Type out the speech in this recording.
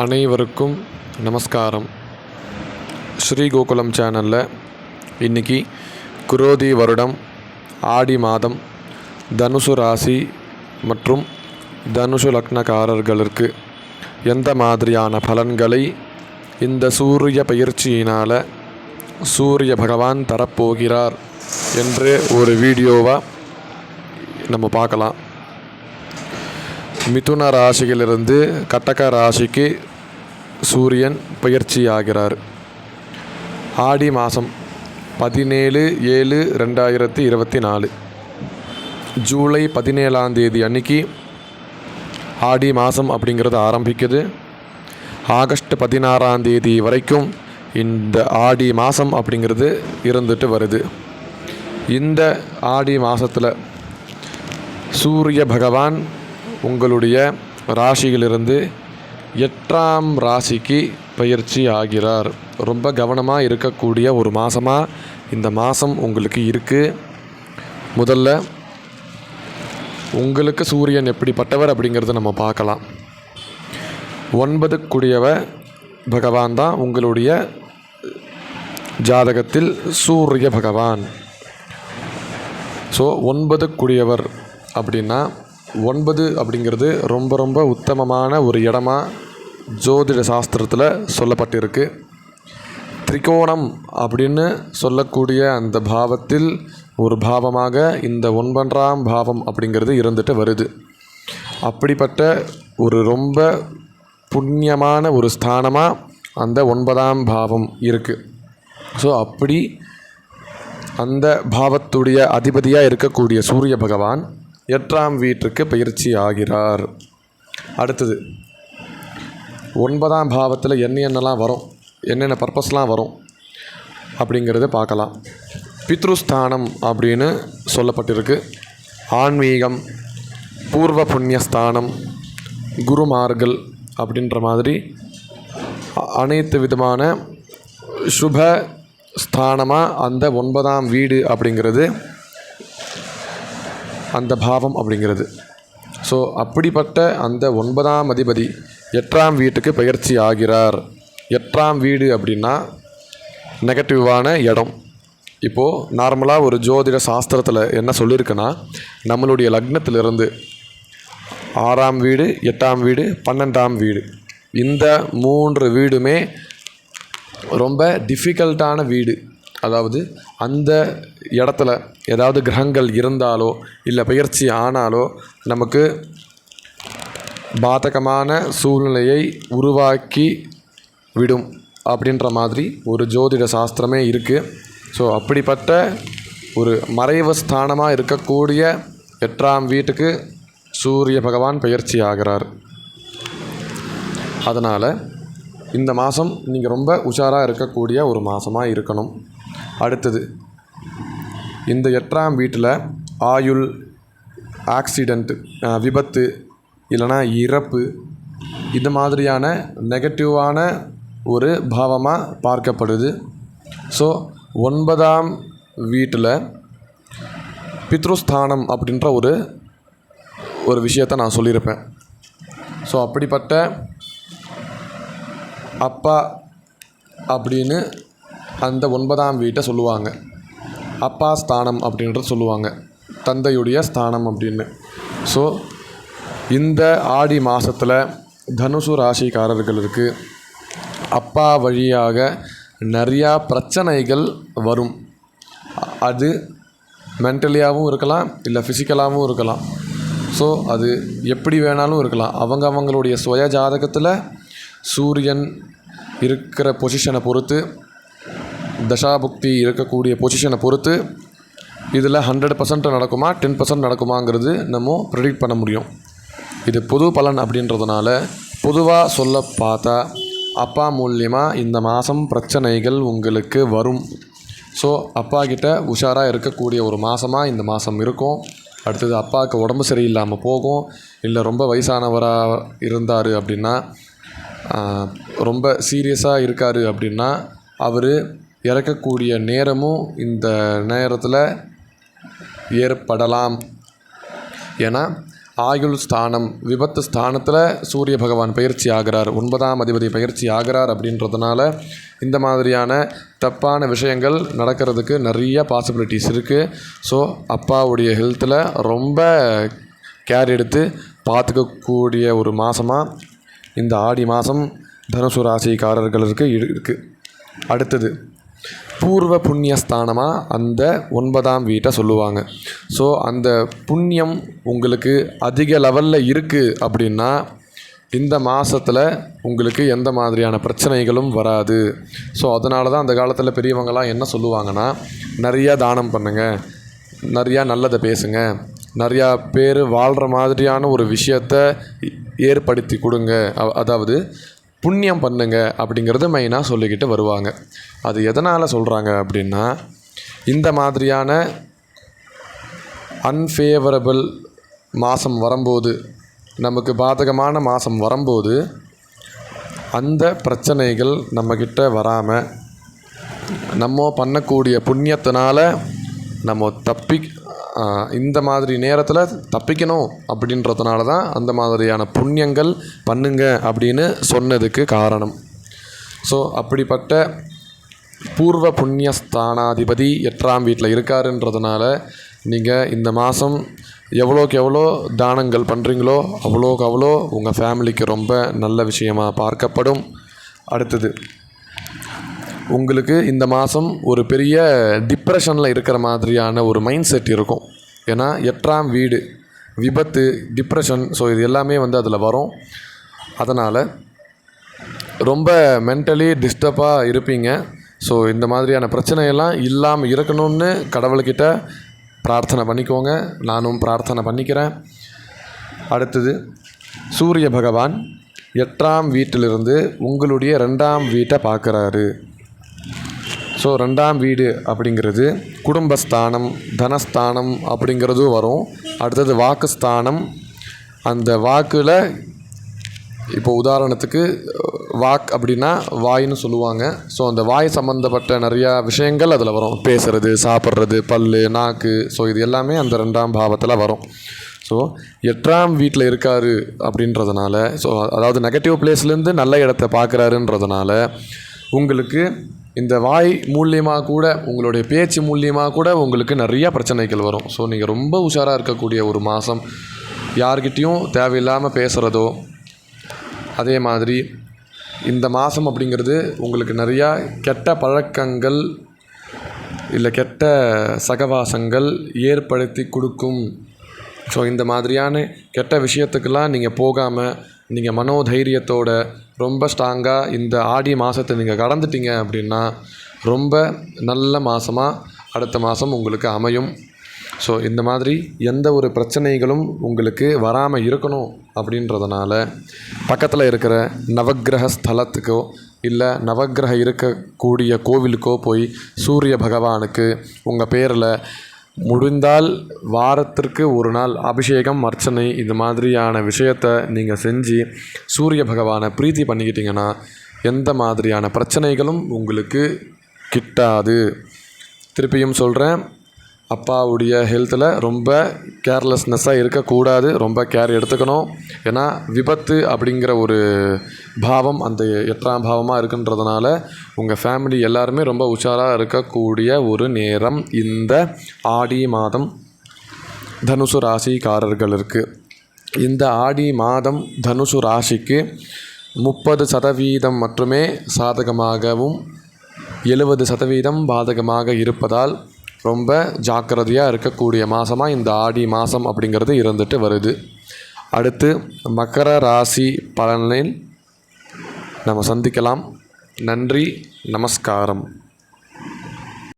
அனைவருக்கும் நமஸ்காரம். ஸ்ரீ கோகுலம் சேனலில் இன்றைக்கி குரோதி வருடம் ஆடி மாதம் தனுசு ராசி மற்றும் தனுசு லக்னக்காரர்களுக்கு எந்த மாதிரியான பலன்களை இந்த சூரிய பயிற்சியினால் சூரிய பகவான் தரப்போகிறார் என்று ஒரு வீடியோவாக நம்ம பார்க்கலாம். மிதுன ராசியிலிருந்து கட்டக ராசிக்கு சூரியன் பயிற்சி ஆகிறார் ஆடி மாதம் பதினேழு ஏழு ரெண்டாயிரத்தி இருபத்தி நாலு. ஜூலை பதினேழாம் தேதி அன்னைக்கு ஆடி மாதம் அப்படிங்கிறது ஆரம்பிக்குது. ஆகஸ்ட் பதினாறாம் தேதி வரைக்கும் இந்த ஆடி மாதம் அப்படிங்கிறது இருந்துட்டு வருது. இந்த ஆடி மாதத்தில் சூரிய பகவான் உங்களுடைய ராசியிலிருந்து எட்டாம் ராசிக்கு பயிற்சி ஆகிறார். ரொம்ப கவனமாக இருக்கக்கூடிய ஒரு மாதமாக இந்த மாதம் உங்களுக்கு இருக்குது முதல்ல உங்களுக்கு சூரியன் எப்படிப்பட்டவர் அப்படிங்கிறத நம்ம பார்க்கலாம். ஒன்பது பகவான் தான் உங்களுடைய ஜாதகத்தில் சூரிய பகவான். ஸோ ஒன்பதுக்குடியவர் அப்படின்னா ஒன்பது அப்படிங்கிறது ரொம்ப ரொம்ப உத்தமமான ஒரு இடமா ஜோதிட சாஸ்திரத்தில் சொல்லப்பட்டிருக்கு. திரிகோணம் அப்படின்னு சொல்லக்கூடிய அந்த பாவத்தில் ஒரு பாவமாக இந்த ஒன்பன்றாம் பாவம் அப்படிங்கிறது இருந்துட்டு வருது. அப்படிப்பட்ட ஒரு ரொம்ப புண்ணியமான ஒரு ஸ்தானமாக அந்த ஒன்பதாம் பாவம் இருக்குது ஸோ அப்படி அந்த பாவத்துடைய அதிபதியாக இருக்கக்கூடிய சூரிய பகவான் எட்டாம் வீட்டுக்கு பயிற்சி ஆகிறார். அடுத்தது ஒன்பதாம் பாவத்தில் என்ன என்னெல்லாம் வரும் என்னென்ன பர்பஸ்லாம் வரும் அப்படிங்கிறத பார்க்கலாம். பித்ருஸ்தானம் அப்படின்னு சொல்லப்பட்டிருக்கு. ஆன்மீகம் பூர்வ புண்ணியஸ்தானம் குருமார்கள் அப்படின்ற மாதிரி அனைத்து விதமான சுப ஸ்தானமாக அந்த ஒன்பதாம் வீடு அப்படிங்கிறது அந்த பாவம் அப்படிங்கிறது. ஸோ அப்படிப்பட்ட அந்த ஒன்பதாம் அதிபதி எட்டாம் வீட்டுக்கு பயிற்சி ஆகிறார். எட்டாம் வீடு அப்படின்னா நெகட்டிவான இடம். இப்போது நார்மலாக ஒரு ஜோதிட சாஸ்திரத்தில் என்ன சொல்லியிருக்குன்னா நம்மளுடைய லக்னத்திலிருந்து ஆறாம் வீடு எட்டாம் வீடு பன்னெண்டாம் வீடு. இந்த மூன்று வீடுமே ரொம்ப டிஃபிகல்ட்டான வீடு. அதாவது அந்த இடத்துல ஏதாவது கிரகங்கள் இருந்தாலோ இல்லை பயிற்சி ஆனாலோ நமக்கு பாதகமான சூழ்நிலையை உருவாக்கி விடும் அப்படின்ற மாதிரி ஒரு ஜோதிட சாஸ்திரமே இருக்குது ஸோ அப்படிப்பட்ட ஒரு மறைவு ஸ்தானமாக இருக்கக்கூடிய எட்டாம் வீட்டுக்கு சூரிய பகவான் பயிற்சி ஆகிறார். அதனால் இந்த மாதம் நீங்கள் ரொம்ப உஷாராக இருக்கக்கூடிய ஒரு மாதமாக இருக்கணும். அடுத்தது இந்த எட்டாம் வீட்டில் ஆயுள் ஆக்சிடெண்ட் விபத்து இல்லைனா இறப்பு இந்த மாதிரியான நெகட்டிவான ஒரு பாவமாக பார்க்கப்படுது. ஸோ ஒன்பதாம் வீட்டில் பித்ருஸ்தானம் அப்படின்ற ஒரு ஒரு விஷயத்தை நான் சொல்லியிருப்பேன். ஸோ அப்படிப்பட்ட அப்பா அப்படின்னு அந்த ஒன்பதாம் வீட்டை சொல்லுவாங்க. அப்பா ஸ்தானம் அப்படின்றது சொல்லுவாங்க. தந்தையுடைய ஸ்தானம் அப்படின்னு. ஸோ இந்த ஆடி மாதத்தில் தனுசு ராசிக்காரர்களுக்கு அப்பா வழியாக நிறையா பிரச்சனைகள் வரும். அது மென்டலியாகவும் இருக்கலாம் இல்லை ஃபிசிக்கலாகவும் இருக்கலாம். ஸோ அது எப்படி வேணாலும் இருக்கலாம். அவங்க அவங்களுடைய சுய ஜாதகத்தில் சூரியன் இருக்கிற பொசிஷனை பொறுத்து தசாபுக்தி இருக்கக்கூடிய பொசிஷனை பொறுத்து இதில் ஹண்ட்ரட் பர்சன்ட் நடக்குமா டென் பர்சன்ட் நடக்குமாங்கிறது நம்ம ப்ரிடிக்ட் பண்ண முடியும். இது பொது பலன் அப்படின்றதுனால பொதுவாக சொல்ல பார்த்தா அப்பா மூலியமாக இந்த மாதம் பிரச்சனைகள் உங்களுக்கு வரும். ஸோ அப்பா கிட்ட உஷாராக இருக்கக்கூடிய ஒரு மாதமாக இந்த மாதம் இருக்கும். அடுத்தது அப்பாவுக்கு உடம்பு சரியில்லாமல் போகும். இல்லை ரொம்ப வயசானவராக இருந்தார் அப்படின்னா ரொம்ப சீரியஸாக இருக்கார் அப்படின்னா அவர் இறக்கக்கூடிய நேரமும் இந்த நேரத்தில் ஏற்படலாம். ஏன்னா ஆயுள் ஸ்தானம் விபத்து ஸ்தானத்தில் சூரிய பகவான் பயிற்சி ஆகிறார். ஒன்பதாம் அதிபதி பயிற்சி ஆகிறார் அப்படின்றதுனால இந்த மாதிரியான தப்பான விஷயங்கள் நடக்கிறதுக்கு நிறைய பாசிபிலிட்டிஸ் இருக்குது ஸோ அப்பாவுடைய ஹெல்த்தில் ரொம்ப கேர் எடுத்து பார்த்துக்கக்கூடிய ஒரு மாதமாக இந்த ஆடி மாதம் தனுசு ராசிக்காரர்களுக்கு இருக்குது அடுத்தது பூர்வ புண்ணியஸ்தானமாக அந்த ஒன்பதாம் வீட்டை சொல்லுவாங்க. ஸோ அந்த புண்ணியம் உங்களுக்கு அதிக லெவலில் இருக்குது அப்படின்னா இந்த மாதத்தில் உங்களுக்கு எந்த மாதிரியான பிரச்சனைகளும் வராது. ஸோ அதனால தான் அந்த காலத்தில் பெரியவங்களாம் என்ன சொல்லுவாங்கன்னா நிறையா தானம் பண்ணுங்கள் நிறையா நல்லதை பேசுங்க. நிறையா பேர் வாழ்கிற மாதிரியான ஒரு விஷயத்த ஏற்படுத்தி கொடுங்க. அதாவது புண்ணியம் பண்ணுங்க அப்படிங்கிறது மெயினாக சொல்லிக்கிட்டு வருவாங்க. அது எதனால் சொல்கிறாங்க அப்படின்னா இந்த மாதிரியான அன்ஃபேவரபிள் மாதம் வரும்போது நமக்கு பாதகமான மாதம் வரும்போது அந்த பிரச்சனைகள் நம்மக்கிட்ட வராமல் நம்ம பண்ணக்கூடிய புண்ணியத்தினால நம்ம தப்பி இந்த மாதிரி நேரத்தில் தப்பிக்கணும் அப்படின்றதுனால தான் அந்த மாதிரியான புண்ணியங்கள் பண்ணுங்க அப்படின்னு சொன்னதுக்கு காரணம். ஸோ அப்படிப்பட்ட பூர்வ புண்ணியஸ்தானாதிபதி எட்டாம் வீட்டில் இருக்காருன்றதுனால நீங்கள் இந்த மாதம் எவ்வளோக்கு எவ்வளோ தானங்கள் பண்ணுறீங்களோ அவ்வளோக்கு அவ்வளோ உங்கள் ஃபேமிலிக்கு ரொம்ப நல்ல விஷயமாக பார்க்கப்படும். அடுத்தது உங்களுக்கு இந்த மாதம் ஒரு பெரிய டிப்ரெஷனில் இருக்கிற மாதிரியான ஒரு மைண்ட் செட் இருக்கும். ஏன்னா எட்டாம் வீடு விபத்து டிப்ரெஷன் ஸோ இது எல்லாமே வந்து அதில் வரும். அதனால் ரொம்ப மென்டலி டிஸ்டர்பாக இருப்பீங்க. ஸோ இந்த மாதிரியான பிரச்சனையெல்லாம் இல்லாமல் இருக்கணும்னு கடவுள்கிட்ட பிரார்த்தனை பண்ணிக்கோங்க. நானும் பிரார்த்தனை பண்ணிக்கிறேன். அடுத்தது சூரிய பகவான் எட்டாம் வீட்டிலிருந்து உங்களுடைய ரெண்டாம் வீட்டை பார்க்குறாரு. ஸோ ரெண்டாம் வீடு அப்படிங்கிறது குடும்பஸ்தானம் தனஸ்தானம் அப்படிங்கிறதும் வரும். அடுத்தது வாக்குஸ்தானம். அந்த வாக்கில் இப்போ உதாரணத்துக்கு வாக் அப்படின்னா வாயின்னு சொல்லுவாங்க. ஸோ அந்த வாய் சம்மந்தப்பட்ட நிறையா விஷயங்கள் அதில் வரும். பேசுகிறது சாப்பிட்றது பல் நாக்கு. ஸோ இது எல்லாமே அந்த ரெண்டாம் பாவத்தில் வரும். ஸோ எட்டாம் வீட்டில் இருக்கார் அப்படின்றதுனால ஸோ அதாவது நெகட்டிவ் பிளேஸ்லேருந்து நல்ல இடத்த பார்க்குறாருன்றதுனால உங்களுக்கு இந்த வாய் மூலியமாக கூட உங்களுடைய பேச்சு மூலியமாக கூட உங்களுக்கு நிறையா பிரச்சனைகள் வரும். ஸோ நீங்கள் ரொம்ப உஷாராக இருக்கக்கூடிய ஒரு மாதம் யார்கிட்டேயும் தேவையில்லாமல் பேசுகிறதோ அதே மாதிரி இந்த மாதம் அப்படிங்கிறது உங்களுக்கு நிறையா கெட்ட பழக்கங்கள் இல்லை கெட்ட சகவாசங்கள் ஏற்படுத்தி கொடுக்கும். ஸோ இந்த மாதிரியான கெட்ட விஷயத்துக்கெல்லாம் நீங்கள் போகாமல் நீங்கள் மனோதைரியத்தோட ரொம்ப ஸ்ட்ராங்காக இந்த ஆடி மாதத்தை நீங்கள் கடந்துட்டீங்க அப்படின்னா ரொம்ப நல்ல மாதமாக அடுத்த மாதம் உங்களுக்கு அமையும். ஸோ இந்த மாதிரி எந்த ஒரு பிரச்சனைகளும் உங்களுக்கு வராமல் இருக்கணும் அப்படின்றதுனால பக்கத்தில் இருக்கிற நவக்கிரக ஸ்தலத்துக்கோ இல்லை நவகிரக இருக்கக்கூடிய கோவிலுக்கோ போய் சூரிய பகவானுக்கு உங்கள் பேரில் முடிந்தால் வாரத்திற்கு ஒரு நாள் அபிஷேகம் அர்ச்சனை இந்த மாதிரியான விஷயத்தை நீங்கள் செஞ்சு சூரிய பகவானை பிரீத்தி பண்ணிக்கிட்டீங்கன்னா எந்த மாதிரியான பிரச்சனைகளும் உங்களுக்கு கிட்டாது. திருப்பியும் சொல்கிறேன் அப்பாவுடைய ஹெல்த்தில் ரொம்ப கேர்லெஸ்னஸ்ஸாக இருக்கக்கூடாது. ரொம்ப கேர் எடுத்துக்கணும். ஏன்னா விபத்து அப்படிங்கிற ஒரு பாவம் அந்த எட்டாம் பாவமாக இருக்குன்றதுனால உங்கள் ஃபேமிலி எல்லாருமே ரொம்ப உஷாராக இருக்கக்கூடிய ஒரு நேரம் இந்த ஆடி மாதம் தனுசு ராசிக்காரர்களுக்கு இந்த ஆடி மாதம் தனுசு ராசிக்கு முப்பது சதவீதம் மட்டுமே சாதகமாகவும் எழுபது சதவீதம் பாதகமாக இருப்பதால் ரொம்ப ஜாக்கிரதையாக இருக்கக்கூடிய மாதமாக இந்த ஆடி மாதம் அப்படிங்கிறது இருந்துட்டு வருது. அடுத்து மகர ராசி பலனில் நம்ம சந்திக்கலாம். நன்றி நமஸ்காரம்.